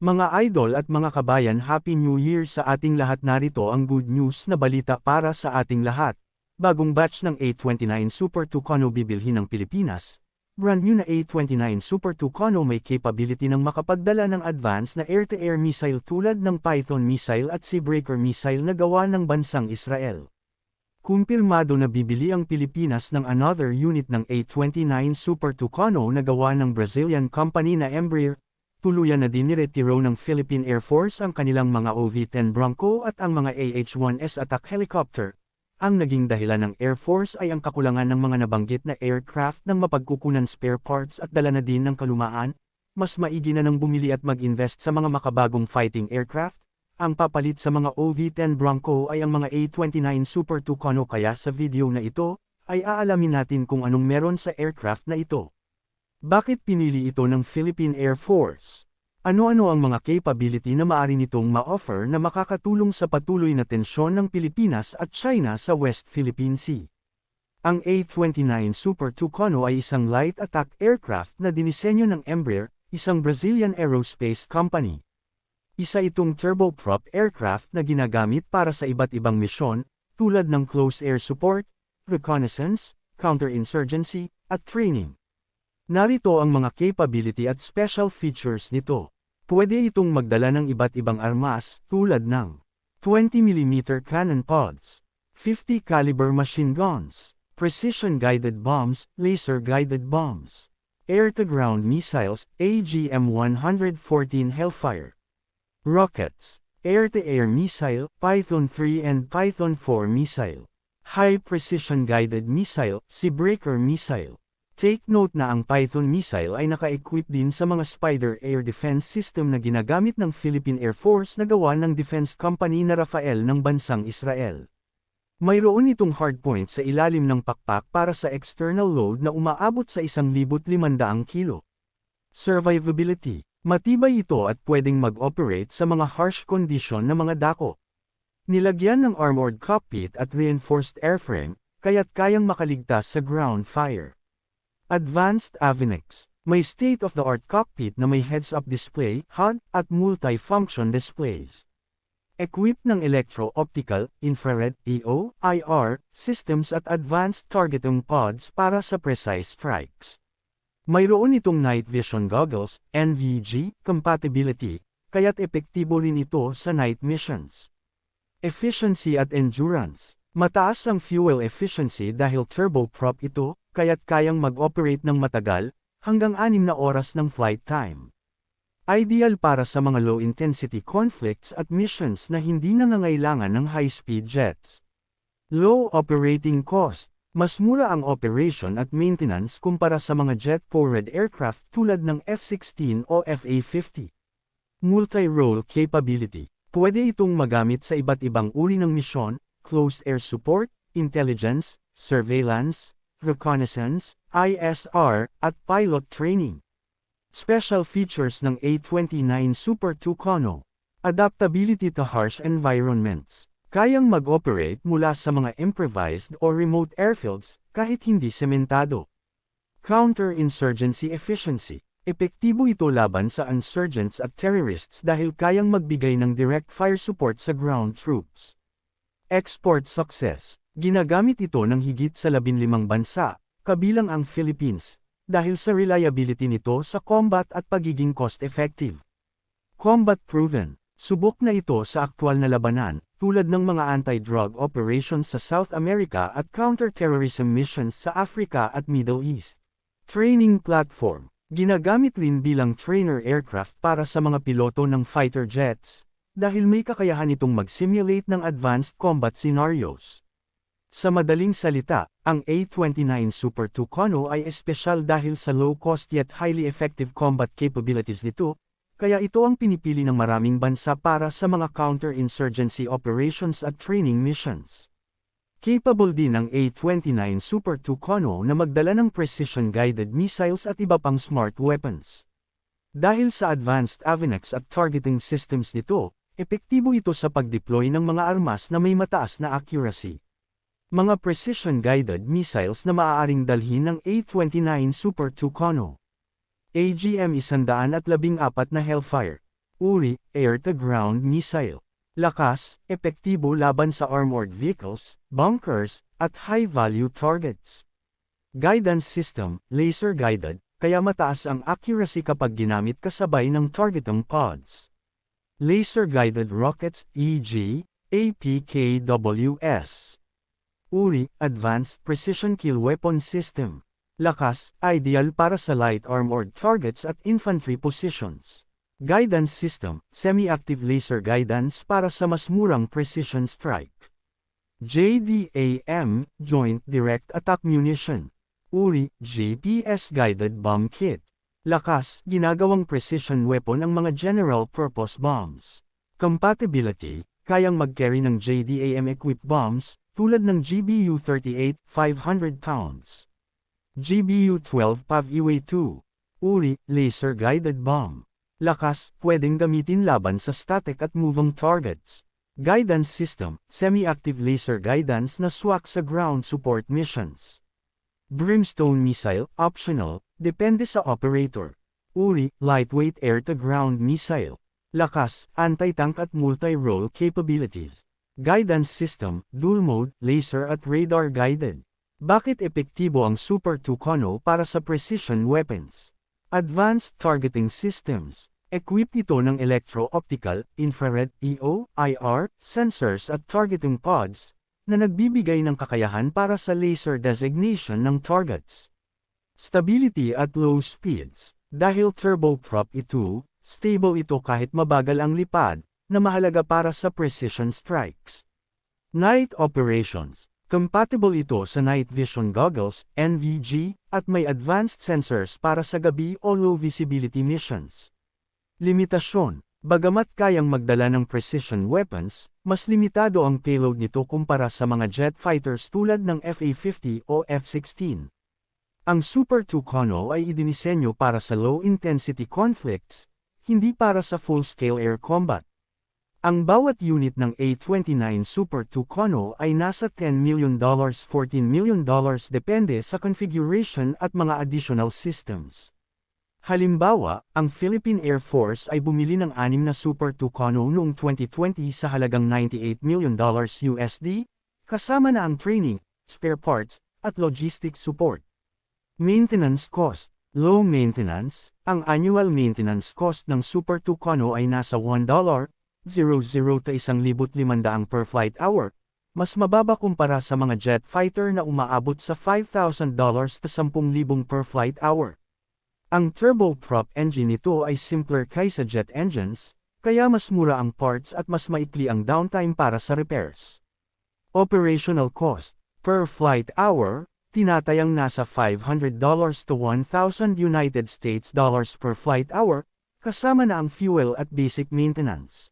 Mga idol at mga kabayan Happy New Year sa ating lahat narito ang good news na balita para sa ating lahat. Bagong batch ng A29 Super Tucano bibilhin ng Pilipinas. Brand new na A29 Super Tucano may capability ng makapagdala ng advanced na air-to-air missile tulad ng Python missile at Seabreaker missile na gawa ng bansang Israel. Kumpirmado na bibili ang Pilipinas ng another unit ng A29 Super Tucano na gawa ng Brazilian company na Embraer, tuluyan na din niretiro ng Philippine Air Force ang kanilang mga OV-10 Bronco at ang mga AH-1S attack helicopter. Ang naging dahilan ng Air Force ay ang kakulangan ng mga nabanggit na aircraft ng mapagkukunan spare parts at dala na din ng kalumaan, mas maigi na nang bumili at mag-invest sa mga makabagong fighting aircraft, ang papalit sa mga OV-10 Bronco ay ang mga A-29 Super Tucano kaya sa video na ito, ay aalamin natin kung anong meron sa aircraft na ito. Bakit pinili ito ng Philippine Air Force? Ano-ano ang mga capability na maaari nitong ma-offer na makakatulong sa patuloy na tensyon ng Pilipinas at China sa West Philippine Sea? Ang A-29 Super Tucano ay isang light attack aircraft na dinisenyo ng Embraer, isang Brazilian aerospace company. Isa itong turboprop aircraft na ginagamit para sa iba't ibang misyon, tulad ng close air support, reconnaissance, counterinsurgency, at training. Narito ang mga capability at special features nito. Pwede itong magdala ng iba't ibang armas, tulad ng 20mm cannon pods, 50 caliber machine guns, precision-guided bombs, laser-guided bombs, air-to-ground missiles, AGM-114 Hellfire, rockets, air-to-air missile, Python 3 and Python 4 missile, high-precision guided missile, Seabreaker missile, Take note na ang Python missile ay naka-equip din sa mga Spider air defense system na ginagamit ng Philippine Air Force na gawa ng defense company na Rafael ng bansang Israel. Mayroon itong hardpoint sa ilalim ng pakpak para sa external load na umaabot sa 1,500 kilo. Survivability Matibay ito at pwedeng mag-operate sa mga harsh condition na mga dako. Nilagyan ng armored cockpit at reinforced airframe, kaya't kayang makaligtas sa ground fire. Advanced Avionics May state-of-the-art cockpit na may heads-up display, HUD, at multi-function displays. Equipped ng electro-optical, infrared, EO, IR, systems at advanced targeting pods para sa precise strikes. Mayroon itong night vision goggles, NVG, compatibility, kaya't epektibo rin ito sa night missions. Efficiency at endurance. Mataas ang fuel efficiency dahil turboprop ito, kaya't kayang mag-operate ng matagal, hanggang 6 na oras ng flight time. Ideal para sa mga low-intensity conflicts at missions na hindi nangangailangan ng high-speed jets. Low operating cost. Mas mura ang operation at maintenance kumpara sa mga jet-powered aircraft tulad ng F-16 o FA-50. Multi-role capability. Pwede itong magamit sa iba't ibang uri ng misyon, close air support, intelligence, surveillance, reconnaissance, ISR, at pilot training. Special features ng A-29 Super Tucano. Adaptability to harsh environments. Kayang mag-operate mula sa mga improvised o remote airfields, kahit hindi sementado. Counter-insurgency efficiency. Epektibo ito laban sa insurgents at terrorists dahil kayang magbigay ng direct fire support sa ground troops. Export success. Ginagamit ito ng higit sa 15 bansa, kabilang ang Philippines, dahil sa reliability nito sa combat at pagiging cost-effective. Combat proven. Subok na ito sa aktwal na labanan, tulad ng mga anti-drug operations sa South America at counter-terrorism missions sa Africa at Middle East. Training platform. Ginagamit rin bilang trainer aircraft para sa mga piloto ng fighter jets, dahil may kakayahan itong mag-simulate ng advanced combat scenarios. Sa madaling salita, ang A-29 Super Tucano ay espesyal dahil sa low-cost yet highly effective combat capabilities nito, kaya ito ang pinipili ng maraming bansa para sa mga counter-insurgency operations at training missions. Capable din ang A-29 Super Tucano na magdala ng precision-guided missiles at iba pang smart weapons. Dahil sa advanced avionics at targeting systems nito, Epektibo ito sa pag-deploy ng mga armas na may mataas na accuracy. Mga precision-guided missiles na maaaring dalhin ng A-29 Super Tucano. AGM-114 na Hellfire. Uri, air-to-ground missile. Lakas, epektibo laban sa armored vehicles, bunkers, at high-value targets. Guidance system, laser-guided, kaya mataas ang accuracy kapag ginamit kasabay ng targeting pods. Laser-guided rockets, e.g., APKWS. Uri, Advanced Precision Kill Weapon System. Lakas, ideal para sa light armored targets at infantry positions. Guidance System, semi-active laser guidance para sa mas murang precision strike. JDAM, Joint Direct Attack Munition. Uri, GPS Guided Bomb Kit. Lakas, ginagawang precision weapon ang mga general-purpose bombs. Compatibility, kayang mag-carry ng JDAM-equipped bombs, tulad ng GBU-38, 500 pounds. GBU-12 PAV-EWA-2. Uri, laser-guided bomb. Lakas, pwedeng gamitin laban sa static at moving targets. Guidance system, semi-active laser guidance na swak sa ground support missions. Brimstone missile, optional, depende sa operator. Uri, lightweight air-to-ground missile. Lakas, anti-tank at multi-role capabilities. Guidance system, dual mode, laser at radar guided. Bakit epektibo ang Super Tucano para sa precision weapons? Advanced Targeting Systems. Equipped ito ng electro-optical, infrared, EO, IR, sensors at targeting pods, na nagbibigay ng kakayahan para sa laser designation ng targets. Stability at low speeds. Dahil turboprop ito, stable ito kahit mabagal ang lipad, na mahalaga para sa precision strikes. Night Operations. Compatible ito sa night vision goggles, NVG, at may advanced sensors para sa gabi o low visibility missions. Limitasyon. Bagamat kayang magdala ng precision weapons, mas limitado ang payload nito kumpara sa mga jet fighters tulad ng FA-50 o F-16. Ang Super Tucano ay idinisenyo para sa low-intensity conflicts, hindi para sa full-scale air combat. Ang bawat unit ng A-29 Super Tucano ay nasa $10 million $14 million depende sa configuration at mga additional systems. Halimbawa, ang Philippine Air Force ay bumili ng anim na Super Tucano noong 2020 sa halagang $98 million USD, kasama na ang training, spare parts, at logistics support. Maintenance cost. Low maintenance, ang annual maintenance cost ng Super Tucano ay nasa $1, 00 ta 1,500 per flight hour, mas mababa kumpara sa mga jet fighter na umaabot sa $5,000 ta 10,000 per flight hour. Ang turboprop engine nito ay simpler kaysa jet engines, kaya mas mura ang parts at mas maikli ang downtime para sa repairs. Operational cost, per flight hour, tinatayang nasa $500 to 1,000 United States dollars per flight hour, kasama na ang fuel at basic maintenance.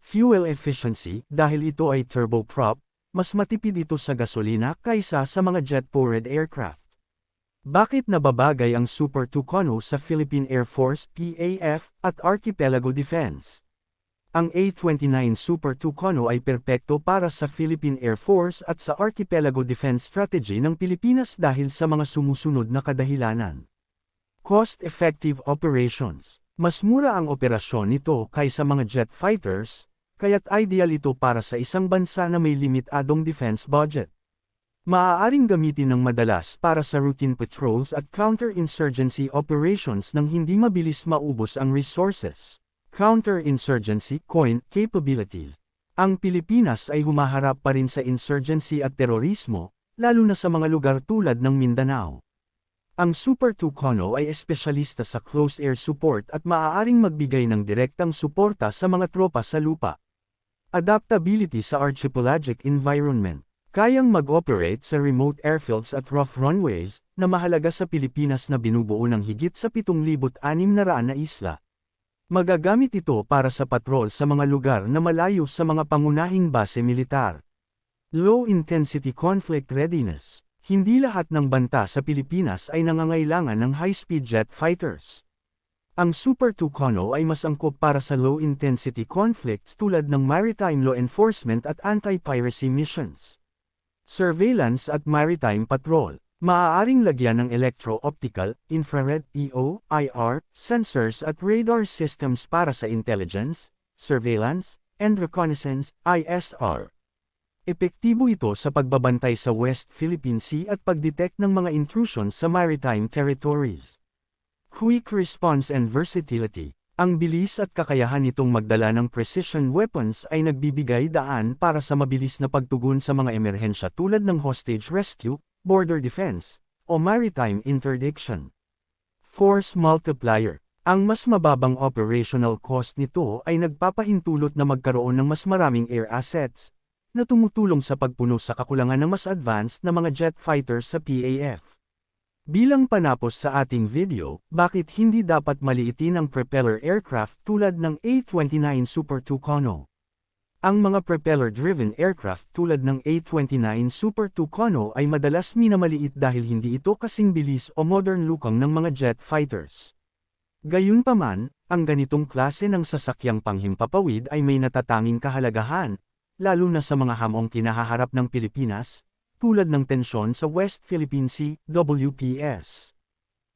Fuel efficiency, dahil ito ay turboprop, mas matipid ito sa gasolina kaysa sa mga jet-powered aircraft. Bakit nababagay ang Super Tucano sa Philippine Air Force, PAF, at Archipelago Defense? Ang A-29 Super Tucano ay perpekto para sa Philippine Air Force at sa Archipelago Defense Strategy ng Pilipinas dahil sa mga sumusunod na kadahilanan. Cost-effective operations. Mas mura ang operasyon nito kaysa mga jet fighters, kaya't ideal ito para sa isang bansa na may limitadong defense budget. Maaaring gamitin ng madalas para sa routine patrols at counter-insurgency operations nang hindi mabilis maubos ang resources. Counter-insurgency coin capabilities. Ang Pilipinas ay humaharap pa rin sa insurgency at terorismo, lalo na sa mga lugar tulad ng Mindanao. Ang Super Tucano ay espesyalista sa close air support at maaaring magbigay ng direktang suporta sa mga tropa sa lupa. Adaptability sa archipelagic environment. Kayang mag-operate sa remote airfields at rough runways, na mahalaga sa Pilipinas na binubuo ng higit sa 7,600 na isla. Magagamit ito para sa patrol sa mga lugar na malayo sa mga pangunahing base militar. Low-intensity conflict readiness. Hindi lahat ng banta sa Pilipinas ay nangangailangan ng high-speed jet fighters. Ang Super Tucano ay mas angkop para sa low-intensity conflicts tulad ng maritime law enforcement at anti-piracy missions surveillance at maritime patrol. Maaaring lagyan ng electro-optical, infrared, EO, IR, sensors at radar systems para sa intelligence, surveillance, and reconnaissance, ISR. Epektibo ito sa pagbabantay sa West Philippine Sea at pagdetect ng mga intrusion sa maritime territories. Quick response and versatility. Ang bilis at kakayahan nitong magdala ng precision weapons ay nagbibigay daan para sa mabilis na pagtugon sa mga emerhensya tulad ng hostage rescue, border defense, o maritime interdiction. Force multiplier. Ang mas mababang operational cost nito ay nagpapahintulot na magkaroon ng mas maraming air assets, na tumutulong sa pagpuno sa kakulangan ng mas advanced na mga jet fighters sa PAF. Bilang panapos sa ating video, bakit hindi dapat maliitin ang propeller aircraft tulad ng A-29 Super Tucano? Ang mga propeller-driven aircraft tulad ng A-29 Super Tucano ay madalas minamaliit dahil hindi ito kasing bilis o modern lukang ng mga jet fighters. Gayunpaman, ang ganitong klase ng sasakyang panghimpapawid ay may natatanging kahalagahan, lalo na sa mga hamong kinahaharap ng Pilipinas, tulad ng tensyon sa West Philippine Sea, WPS.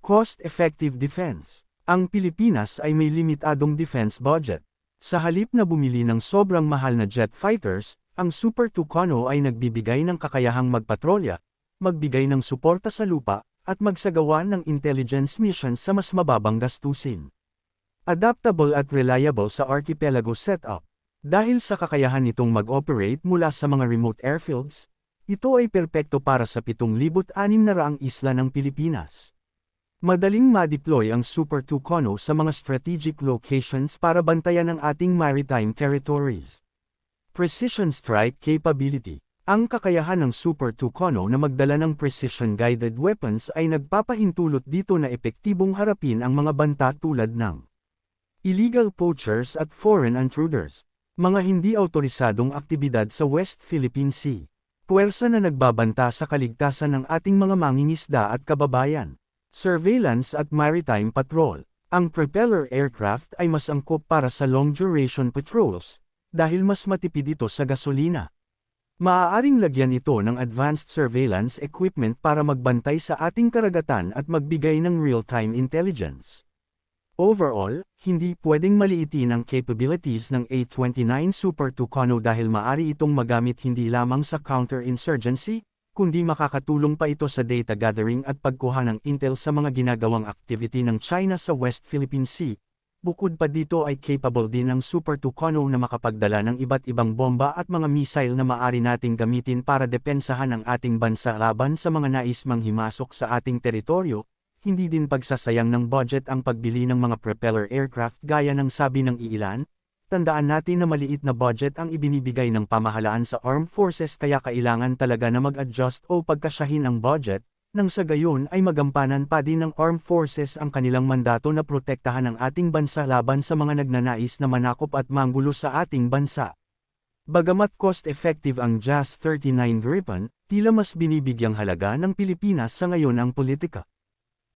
Cost-effective defense. Ang Pilipinas ay may limitadong defense budget. Sa halip na bumili ng sobrang mahal na jet fighters, ang Super Tucano ay nagbibigay ng kakayahang magpatrolya, magbigay ng suporta sa lupa, at magsagawa ng intelligence missions sa mas mababang gastusin. Adaptable at reliable sa archipelago setup. Dahil sa kakayahan nitong mag-operate mula sa mga remote airfields, ito ay perpekto para sa 7,600 isla ng Pilipinas. Madaling ma-deploy ang Super Tucano sa mga strategic locations para bantayan ang ating maritime territories. Precision Strike Capability Ang kakayahan ng Super Tucano na magdala ng precision-guided weapons ay nagpapahintulot dito na epektibong harapin ang mga banta tulad ng illegal poachers at foreign intruders, mga hindi autorisadong aktibidad sa West Philippine Sea. Puwersa na nagbabanta sa kaligtasan ng ating mga mangingisda at kababayan. Surveillance at Maritime Patrol. Ang propeller aircraft ay mas angkop para sa long-duration patrols, dahil mas matipid ito sa gasolina. Maaaring lagyan ito ng advanced surveillance equipment para magbantay sa ating karagatan at magbigay ng real-time intelligence. Overall, hindi pwedeng maliitin ang capabilities ng A-29 Super Tucano dahil maari itong magamit hindi lamang sa counterinsurgency, kundi makakatulong pa ito sa data gathering at pagkuha ng intel sa mga ginagawang activity ng China sa West Philippine Sea. Bukod pa dito ay capable din ang Super Tucano na makapagdala ng iba't ibang bomba at mga missile na maari nating gamitin para depensahan ang ating bansa laban sa mga nais manghimasok sa ating teritoryo, hindi din pagsasayang ng budget ang pagbili ng mga propeller aircraft gaya ng sabi ng iilan, tandaan natin na maliit na budget ang ibinibigay ng pamahalaan sa armed forces kaya kailangan talaga na mag-adjust o pagkasyahin ang budget, nang sa gayon ay magampanan pa din ng armed forces ang kanilang mandato na protektahan ang ating bansa laban sa mga nagnanais na manakop at manggulo sa ating bansa. Bagamat cost-effective ang JAS-39 Gripen, tila mas binibigyang halaga ng Pilipinas sa ngayon ang politika.